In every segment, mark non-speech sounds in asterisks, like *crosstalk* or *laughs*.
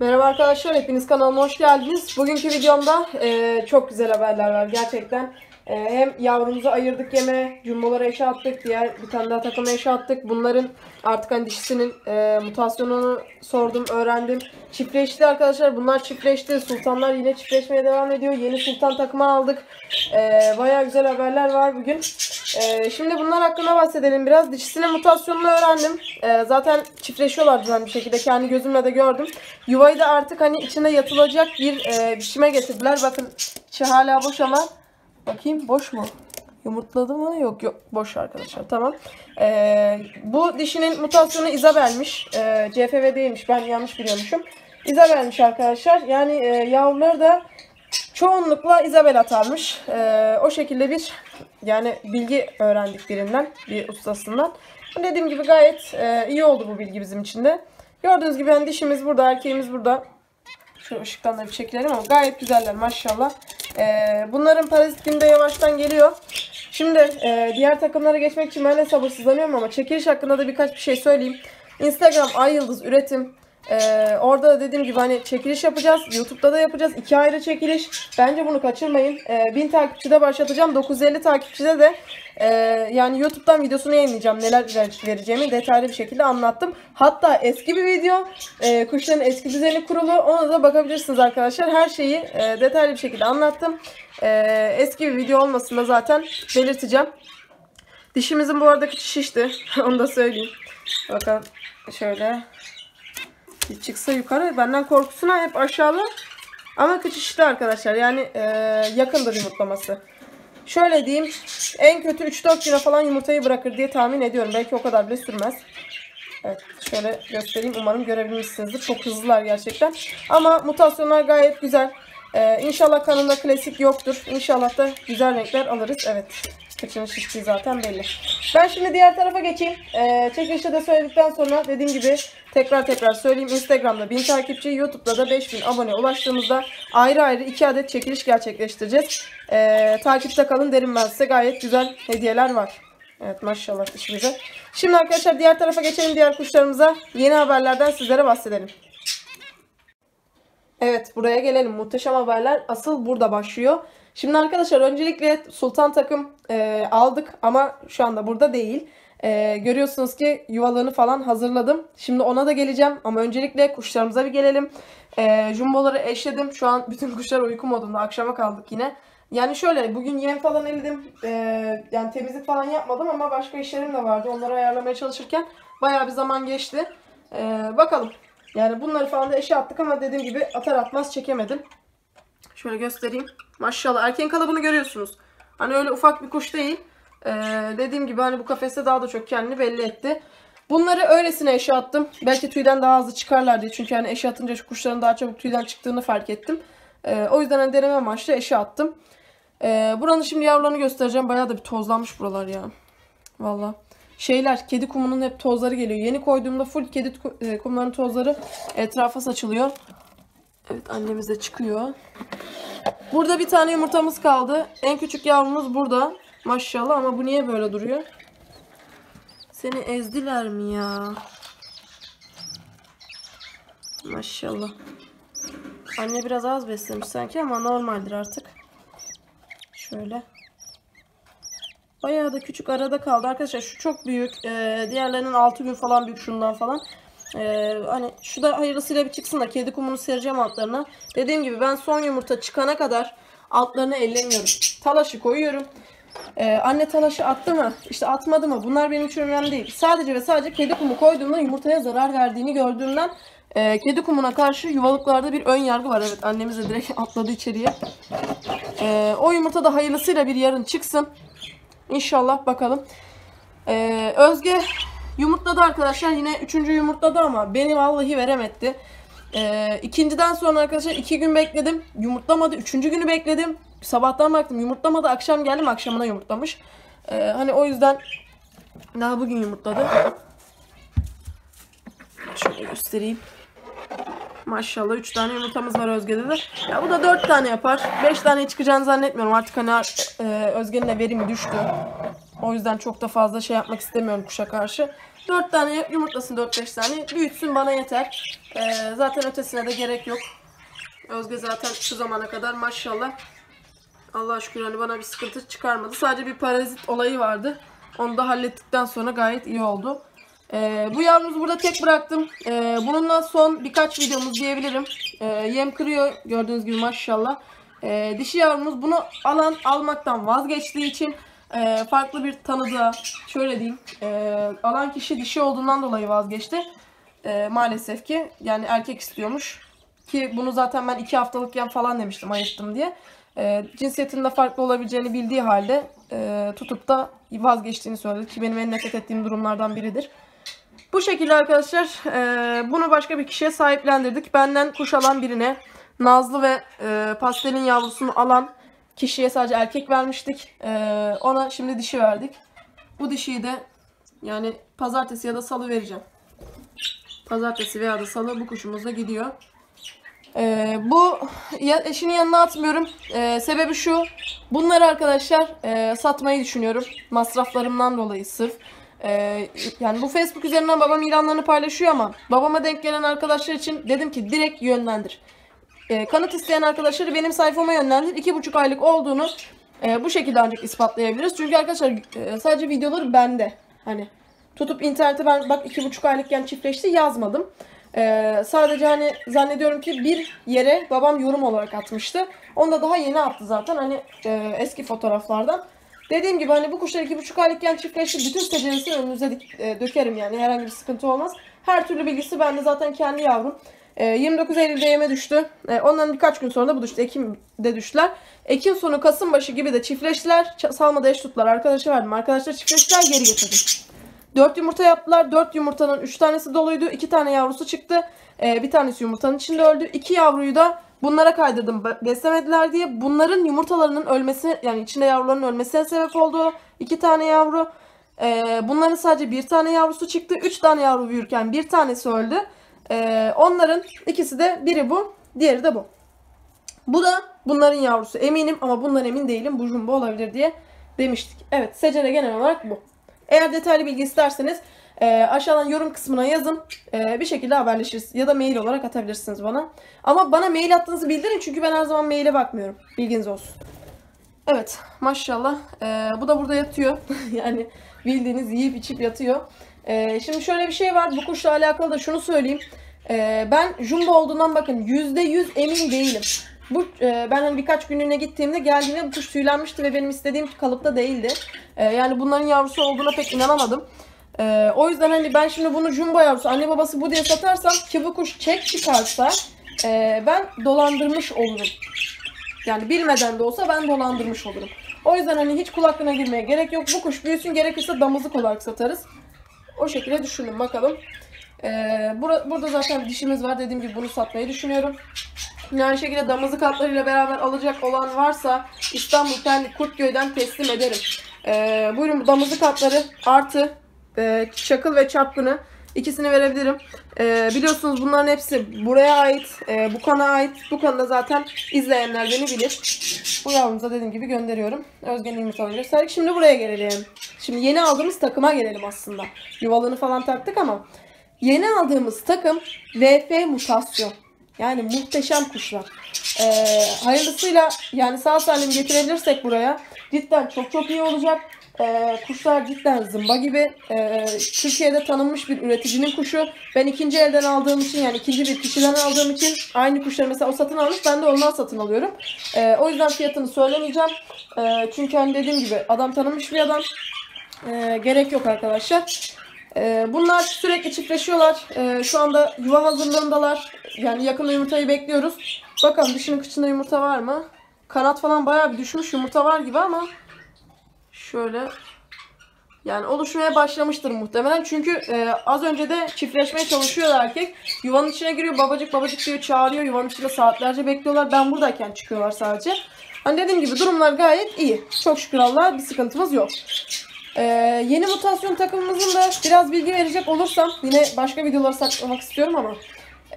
Merhaba arkadaşlar, hepiniz kanalıma hoş geldiniz. Bugünkü videomda e, çok güzel haberler var gerçekten. E, hem yavrumuzu ayırdık yeme, jumbolara eşe attık, diğer bir tane daha takıma eşe attık. Bunların artık hani dişisinin e, mutasyonunu sordum, öğrendim. Çiftleşti arkadaşlar, bunlar çiftleşti. Sultanlar yine çiftleşmeye devam ediyor. Yeni sultan takımı aldık. E, Baya güzel haberler var bugün. E, şimdi bunlar hakkında bahsedelim biraz. Dişisinin mutasyonunu öğrendim. E, zaten çiftleşiyorlar düzenli bir şekilde. Kendi gözümle de gördüm. Yuvayı da artık hani içine yatılacak bir e, biçime getirdiler. Bakın içi hala boş ama bakayım boş mu? Yumurtladı mı? Yok yok boş arkadaşlar tamam. E, bu dişinin mutasyonu Isabel'miş. E, CFV değilmiş ben yanlış biliyormuşum. Isabel'miş arkadaşlar. Yani e, yavruları da çoğunlukla Isabel atarmış. E, o şekilde bir yani bilgi öğrendik birinden, bir ustasından. Dediğim gibi gayet e, iyi oldu bu bilgi bizim için de. Gördüğünüz gibi hani dişimiz burada, erkeğimiz burada. Şu ışıktan da bir çekilelim ama gayet güzeller maşallah. Ee, bunların parazit günde yavaştan geliyor. Şimdi e, diğer takımlara geçmek için ben de sabırsızlanıyorum ama çekiliş hakkında da birkaç bir şey söyleyeyim. Instagram Ay Yıldız Üretim. Ee, orada da dediğim gibi hani çekiliş yapacağız. YouTube'da da yapacağız. iki ayrı çekiliş. Bence bunu kaçırmayın. Ee, 1000 takipçide başlatacağım. 950 takipçide de e, yani YouTube'dan videosunu yayınlayacağım. Neler vereceğimi detaylı bir şekilde anlattım. Hatta eski bir video. E, kuşların eski düzeni kurulu. Ona da bakabilirsiniz arkadaşlar. Her şeyi e, detaylı bir şekilde anlattım. E, eski bir video olmasında zaten belirteceğim. Dişimizin bu arada kıçı şişti. *laughs* Onu da söyleyeyim. Bakın şöyle çıksa yukarı benden korkusuna hep aşağıda. Ama kıçıştı arkadaşlar. Yani e, yakındır yumurtlaması. Şöyle diyeyim. En kötü 3-4 güne falan yumurtayı bırakır diye tahmin ediyorum. Belki o kadar bile sürmez. Evet şöyle göstereyim. Umarım görebilmişsinizdir. Çok hızlılar gerçekten. Ama mutasyonlar gayet güzel. Ee, inşallah kanında klasik yoktur. İnşallah da güzel renkler alırız. Evet. Kıçının şiştiği zaten belli. Ben şimdi diğer tarafa geçeyim. Ee, çekilişte de söyledikten sonra dediğim gibi tekrar tekrar söyleyeyim. Instagram'da 1000 takipçi, YouTube'da da 5000 abone ulaştığımızda ayrı ayrı 2 adet çekiliş gerçekleştireceğiz. Ee, takipte kalın derim ben size. Gayet güzel hediyeler var. Evet maşallah işimize. Şimdi arkadaşlar diğer tarafa geçelim diğer kuşlarımıza. Yeni haberlerden sizlere bahsedelim. Evet buraya gelelim. Muhteşem haberler asıl burada başlıyor. Şimdi arkadaşlar öncelikle Sultan takım e, aldık ama şu anda burada değil. E, görüyorsunuz ki yuvalarını falan hazırladım. Şimdi ona da geleceğim ama öncelikle kuşlarımıza bir gelelim. E, jumboları eşledim. Şu an bütün kuşlar uyku modunda. Akşama kaldık yine. Yani şöyle bugün yem falan eledim. E, yani temizlik falan yapmadım ama başka işlerim de vardı. Onları ayarlamaya çalışırken bayağı bir zaman geçti. E, bakalım. Yani bunları falan da eşe attık ama dediğim gibi atar atmaz çekemedim. Şöyle göstereyim. Maşallah erkeğin kalıbını görüyorsunuz. Hani öyle ufak bir kuş değil. Ee, dediğim gibi hani bu kafeste daha da çok kendini belli etti. Bunları öylesine eşe attım. Belki tüyden daha hızlı çıkarlar diye. Çünkü hani eşe atınca şu kuşların daha çabuk tüyden çıktığını fark ettim. Ee, o yüzden hani deneme amaçlı eşe attım. Ee, buranın şimdi yavrularını göstereceğim. Bayağı da bir tozlanmış buralar ya. Valla. Şeyler kedi kumunun hep tozları geliyor. Yeni koyduğumda full kedi e, kumların tozları etrafa saçılıyor. Evet annemiz de çıkıyor. Burada bir tane yumurtamız kaldı. En küçük yavrumuz burada. Maşallah ama bu niye böyle duruyor? Seni ezdiler mi ya? Maşallah. Anne biraz az beslemiş sanki ama normaldir artık. Şöyle. Bayağı da küçük arada kaldı. Arkadaşlar şu çok büyük. Ee, diğerlerinin 6 gün falan büyük şundan falan. Ee, hani şu da hayırlısıyla bir çıksın da kedi kumunu sereceğim altlarına. Dediğim gibi ben son yumurta çıkana kadar altlarını ellemiyorum. Talaşı koyuyorum. Ee, anne talaşı attı mı? İşte atmadı mı? Bunlar benim için önemli değil. Sadece ve sadece kedi kumu koyduğumda yumurtaya zarar verdiğini gördüğümden e, kedi kumuna karşı yuvalıklarda bir ön yargı var. Evet annemiz de direkt *laughs* atladı içeriye. Ee, o yumurta da hayırlısıyla bir yarın çıksın. İnşallah bakalım. Ee, Özge Yumurtladı arkadaşlar. Yine üçüncü yumurtladı ama beni vallahi veremedi. Ee, ikinciden sonra arkadaşlar iki gün bekledim. Yumurtlamadı. Üçüncü günü bekledim. Sabahtan baktım yumurtlamadı. Akşam geldim akşamına yumurtlamış. Ee, hani o yüzden daha bugün yumurtladı. Şöyle göstereyim. Maşallah 3 tane yumurtamız var Özge'de de. Ya bu da 4 tane yapar. 5 tane çıkacağını zannetmiyorum. Artık hani e, Özge'nin de verimi düştü. O yüzden çok da fazla şey yapmak istemiyorum kuşa karşı. 4 tane yumurtlasın 4-5 tane. Büyütsün bana yeter. Ee, zaten ötesine de gerek yok. Özge zaten şu zamana kadar maşallah Allah şükür hani bana bir sıkıntı çıkarmadı. Sadece bir parazit olayı vardı. Onu da hallettikten sonra gayet iyi oldu. Ee, bu yavrumuzu burada tek bıraktım. Ee, bununla son birkaç videomuz diyebilirim. Ee, yem kırıyor gördüğünüz gibi maşallah. Ee, dişi yavrumuz bunu alan almaktan vazgeçtiği için e, farklı bir tanıdığa şöyle diyeyim e, alan kişi dişi olduğundan dolayı vazgeçti. E, maalesef ki yani erkek istiyormuş. Ki bunu zaten ben iki haftalık yem falan demiştim ayırttım diye. E, cinsiyetinin de farklı olabileceğini bildiği halde e, tutup da vazgeçtiğini söyledi ki benim en nefret ettiğim durumlardan biridir. Bu şekilde arkadaşlar e, bunu başka bir kişiye sahiplendirdik. Benden kuş alan birine Nazlı ve e, pastelin yavrusunu alan kişiye sadece erkek vermiştik. E, ona şimdi dişi verdik. Bu dişiyi de yani pazartesi ya da salı vereceğim. Pazartesi veya da salı bu kuşumuz da gidiyor. Ee, bu ya, eşinin yanına atmıyorum. Ee, sebebi şu. Bunları arkadaşlar e, satmayı düşünüyorum. Masraflarımdan dolayı sırf. Ee, yani bu Facebook üzerinden babam ilanlarını paylaşıyor ama babama denk gelen arkadaşlar için dedim ki direkt yönlendir. Ee, kanıt isteyen arkadaşları benim sayfama yönlendir. 2,5 aylık olduğunu e, bu şekilde ancak ispatlayabiliriz. Çünkü arkadaşlar e, sadece videoları bende. Hani tutup internete ben bak 2,5 aylıkken çiftleşti yazmadım. Ee, sadece hani zannediyorum ki bir yere babam yorum olarak atmıştı. Onu da daha yeni attı zaten hani e, eski fotoğraflardan. Dediğim gibi hani bu kuşlar iki buçuk aylıkken çiftleşti. Bütün seceresini önünüze dik- e, dökerim yani herhangi bir sıkıntı olmaz. Her türlü bilgisi bende zaten kendi yavrum. E, 29 Eylül'de yeme düştü. E, ondan birkaç gün sonra da bu düştü. Ekim'de düştüler. Ekim sonu Kasım başı gibi de çiftleştiler. Salmada eş tuttular. Arkadaşa verdim. Arkadaşlar çiftleştiler geri getirdim. 4 yumurta yaptılar. 4 yumurtanın 3 tanesi doluydu. 2 tane yavrusu çıktı. Ee, bir tanesi yumurtanın içinde öldü. 2 yavruyu da bunlara kaydırdım be- beslemediler diye. Bunların yumurtalarının ölmesi yani içinde yavruların ölmesine sebep oldu. 2 tane yavru. Ee, bunların sadece bir tane yavrusu çıktı. 3 tane yavru büyürken bir tanesi öldü. Ee, onların ikisi de biri bu. Diğeri de bu. Bu da bunların yavrusu eminim ama bundan emin değilim. Bu jumbo olabilir diye demiştik. Evet secere genel olarak bu. Eğer detaylı bilgi isterseniz e, aşağıdan yorum kısmına yazın. E, bir şekilde haberleşiriz. Ya da mail olarak atabilirsiniz bana. Ama bana mail attığınızı bildirin çünkü ben her zaman maile bakmıyorum. Bilginiz olsun. Evet maşallah. E, bu da burada yatıyor. *laughs* yani bildiğiniz yiyip içip yatıyor. E, şimdi şöyle bir şey var. Bu kuşla alakalı da şunu söyleyeyim. E, ben jumbo olduğundan bakın %100 emin değilim. Bu e, ben hani birkaç günlüğüne gittiğimde geldiğinde bu kuş tüylenmişti ve benim istediğim kalıpta değildi. E, yani bunların yavrusu olduğuna pek inanamadım. E, o yüzden hani ben şimdi bunu jumbo yavrusu anne babası bu diye satarsam ki bu kuş çek çıkarsa e, ben dolandırmış olurum. Yani bilmeden de olsa ben dolandırmış olurum. O yüzden hani hiç kul hakkına girmeye gerek yok. Bu kuş büyüsün gerekirse damızlık olarak satarız. O şekilde düşünün bakalım. Ee, bura- burada zaten dişimiz var. Dediğim gibi bunu satmayı düşünüyorum. Yine aynı şekilde damızlık atlarıyla beraber alacak olan varsa İstanbul Pendik Kurtköy'den teslim ederim. Ee, buyurun bu damızlık atları artı e, çakıl ve çapkını ikisini verebilirim. Ee, biliyorsunuz bunların hepsi buraya ait. e, bu kana ait. Bu kanı zaten izleyenler beni bilir. Bu yavrumuza dediğim gibi gönderiyorum. Özge'nin yumurtalarını gösterdik. Şimdi buraya gelelim. Şimdi yeni aldığımız takıma gelelim aslında. Yuvalığını falan taktık ama yeni aldığımız takım VF mutasyon. Yani muhteşem kuşlar. Ee, hayırlısıyla yani sağ salim getirebilirsek buraya cidden çok çok iyi olacak. Ee, kuşlar cidden zımba gibi. Ee, Türkiye'de tanınmış bir üreticinin kuşu. Ben ikinci elden aldığım için yani ikinci bir kişiden aldığım için aynı kuşları mesela o satın almış ben de ondan satın alıyorum. Ee, o yüzden fiyatını söylemeyeceğim. Ee, çünkü hani dediğim gibi adam tanınmış bir adam. Ee, gerek yok arkadaşlar. Ee, bunlar sürekli çiftleşiyorlar. Ee, şu anda yuva hazırlığındalar. Yani yakında yumurtayı bekliyoruz. Bakalım dişinin kıçında yumurta var mı? Kanat falan bayağı bir düşmüş yumurta var gibi ama şöyle yani oluşmaya başlamıştır muhtemelen. Çünkü e, az önce de çiftleşmeye çalışıyor erkek. Yuvanın içine giriyor babacık babacık diyor çağırıyor. Yuvanın içinde saatlerce bekliyorlar. Ben buradayken çıkıyorlar sadece. Hani dediğim gibi durumlar gayet iyi. Çok şükür Allah'a bir sıkıntımız yok. Ee, yeni mutasyon takımımızın da biraz bilgi verecek olursam yine başka videoları saklamak istiyorum ama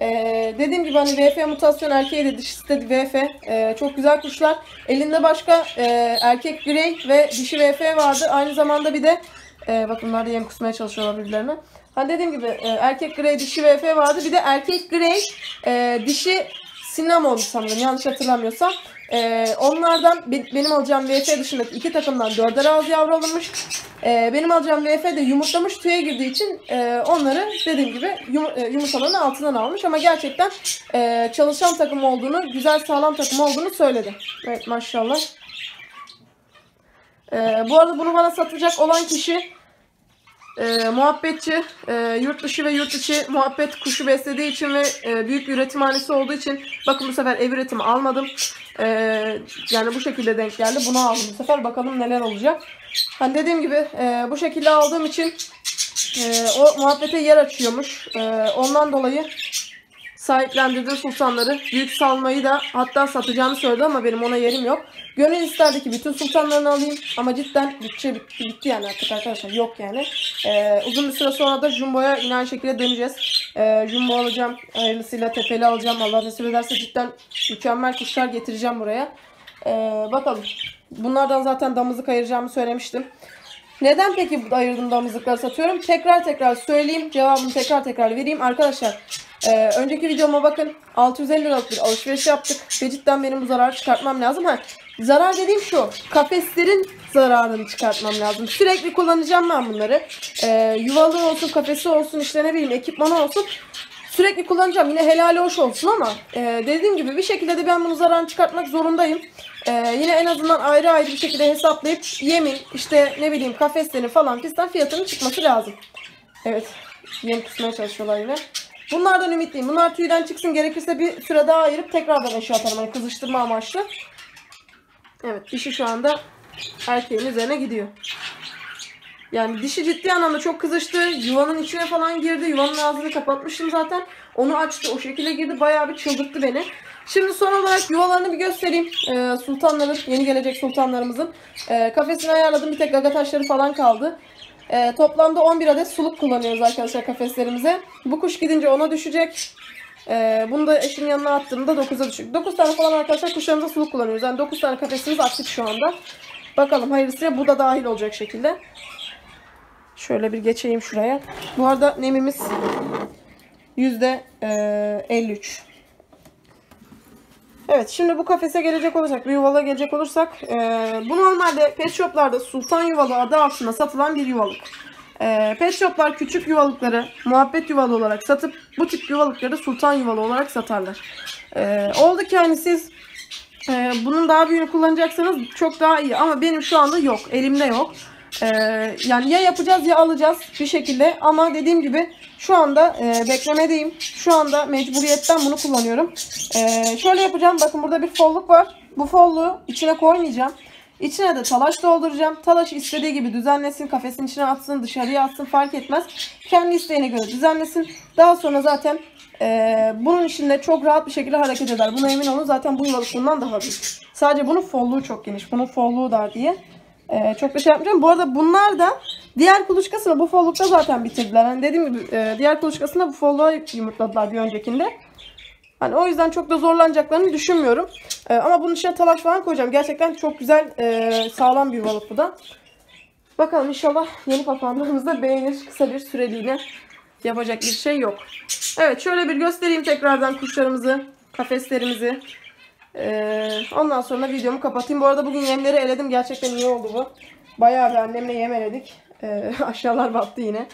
ee, dediğim gibi hani VF mutasyon erkeği de dişisi de VF Ee, çok güzel kuşlar. Elinde başka e, erkek grey ve dişi VF vardı. Aynı zamanda bir de e, bakın bunlar da yem kusmaya çalışıyorlar birbirlerine. Hani dediğim gibi e, erkek grey dişi VF vardı. Bir de erkek grey e, dişi Cinnamon sanırım yanlış hatırlamıyorsam. E, onlardan be- benim alacağım VF dışındaki iki takımdan dörder ağız yavru alınmış. E, benim alacağım VF de yumurtlamış tüye girdiği için e, onları dediğim gibi yum- e, yumurtaların altından almış. Ama gerçekten e, çalışan takım olduğunu, güzel sağlam takım olduğunu söyledi. Evet maşallah. E, bu arada bunu bana satacak olan kişi e, muhabbetçi, e, yurt dışı ve yurt içi muhabbet kuşu beslediği için ve e, büyük bir üretimhanesi olduğu için bakın bu sefer ev üretimi almadım. E, yani bu şekilde denk geldi. Bunu aldım bu sefer. Bakalım neler olacak. Hani dediğim gibi e, bu şekilde aldığım için e, o muhabbete yer açıyormuş. E, ondan dolayı sahiplendirdim sultanları. Büyük salmayı da hatta satacağını söyledi ama benim ona yerim yok. Gönül isterdi ki bütün sultanlarını alayım ama cidden bütçe bitti, bitti yani artık arkadaşlar yok yani. Ee, uzun bir süre sonra da Jumbo'ya yine aynı şekilde döneceğiz. Ee, Jumbo alacağım, hayırlısıyla tepeli alacağım. Allah nasip ederse cidden mükemmel kuşlar getireceğim buraya. Ee, bakalım. Bunlardan zaten damızlık ayıracağımı söylemiştim. Neden peki bu ayırdığım damızlıkları satıyorum? Tekrar tekrar söyleyeyim. Cevabını tekrar tekrar vereyim. Arkadaşlar e, önceki videoma bakın. 650 liralık bir alışveriş yaptık. Ve cidden benim bu zararı çıkartmam lazım. Ha, zarar dediğim şu. Kafeslerin zararını çıkartmam lazım. Sürekli kullanacağım ben bunları. E, yuvalı olsun, kafesi olsun, işte ne bileyim ekipmanı olsun. Sürekli kullanacağım. Yine helali hoş olsun ama e, dediğim gibi bir şekilde de ben bunu zararını çıkartmak zorundayım. E, yine en azından ayrı ayrı bir şekilde hesaplayıp yemin işte ne bileyim kafeslerin falan fistan fiyatının çıkması lazım. Evet. Yem kusmaya çalışıyorlar yine. Bunlardan ümitliyim. Bunlar tüyden çıksın. Gerekirse bir süre daha ayırıp tekrardan eşya atarım. Hani kızıştırma amaçlı. Evet. Dişi şu anda erkeğin üzerine gidiyor. Yani dişi ciddi anlamda çok kızıştı. Yuvanın içine falan girdi. Yuvanın ağzını kapatmıştım zaten. Onu açtı. O şekilde girdi. Bayağı bir çıldırttı beni. Şimdi son olarak yuvalarını bir göstereyim. Ee, sultanların, yeni gelecek sultanlarımızın. Ee, kafesini ayarladım. Bir tek gaga taşları falan kaldı. Ee, toplamda 11 adet suluk kullanıyoruz arkadaşlar kafeslerimize. Bu kuş gidince ona düşecek. Ee, bunu da eşimin yanına attığımda 9'a düşecek. 9 tane falan arkadaşlar kuşlarımıza suluk kullanıyoruz. Yani 9 tane kafesimiz aktif şu anda. Bakalım hayırlısıyla bu da dahil olacak şekilde. Şöyle bir geçeyim şuraya. Bu arada nemimiz yüzde e, 53. Evet şimdi bu kafese gelecek olursak, bir yuvala gelecek olursak e, bu normalde pet shoplarda sultan yuvalı adı altında satılan bir yuvalık. E, pet shoplar küçük yuvalıkları muhabbet yuvalı olarak satıp bu tip yuvalıkları sultan yuvalı olarak satarlar. E, oldu ki hani siz e, bunun daha büyüğünü kullanacaksanız çok daha iyi ama benim şu anda yok, elimde yok. Ee, yani ya yapacağız ya alacağız bir şekilde ama dediğim gibi şu anda e, beklemedeyim. Şu anda mecburiyetten bunu kullanıyorum. Ee, şöyle yapacağım. Bakın burada bir folluk var. Bu folluğu içine koymayacağım. İçine de talaş dolduracağım. Talaşı istediği gibi düzenlesin. Kafesin içine atsın, dışarıya atsın fark etmez. Kendi isteğine göre düzenlesin. Daha sonra zaten e, bunun içinde çok rahat bir şekilde hareket eder. Buna emin olun. Zaten bu yuvalıklığından daha büyük. Sadece bunun folluğu çok geniş. Bunun folluğu dar diye. Ee, çok da şey yapmayacağım. Bu arada bunlar da diğer kuluçkasını bu follukta zaten bitirdiler. Hani dediğim gibi e, diğer kuluçkasını bu folluğa yumurtladılar bir öncekinde. Hani o yüzden çok da zorlanacaklarını düşünmüyorum. Ee, ama bunun içine talaş falan koyacağım. Gerçekten çok güzel e, sağlam bir yuvalık bu da. Bakalım inşallah yeni papağanlarımız da beğenir. Kısa bir süreliğine yapacak bir şey yok. Evet şöyle bir göstereyim tekrardan kuşlarımızı, kafeslerimizi. Ee, ondan sonra videomu kapatayım. Bu arada bugün yemleri eledim. Gerçekten iyi oldu bu. Bayağı bir annemle yem eledik. Ee, *laughs* aşağılar battı yine.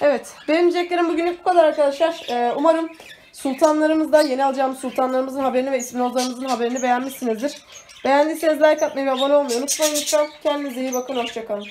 Evet. Benim diyeceklerim bugünlük bu kadar arkadaşlar. Ee, umarım sultanlarımızda yeni alacağımız sultanlarımızın haberini ve ispinozlarımızın haberini beğenmişsinizdir. Beğendiyseniz like atmayı ve abone olmayı unutmayın lütfen. Kendinize iyi bakın. Hoşçakalın.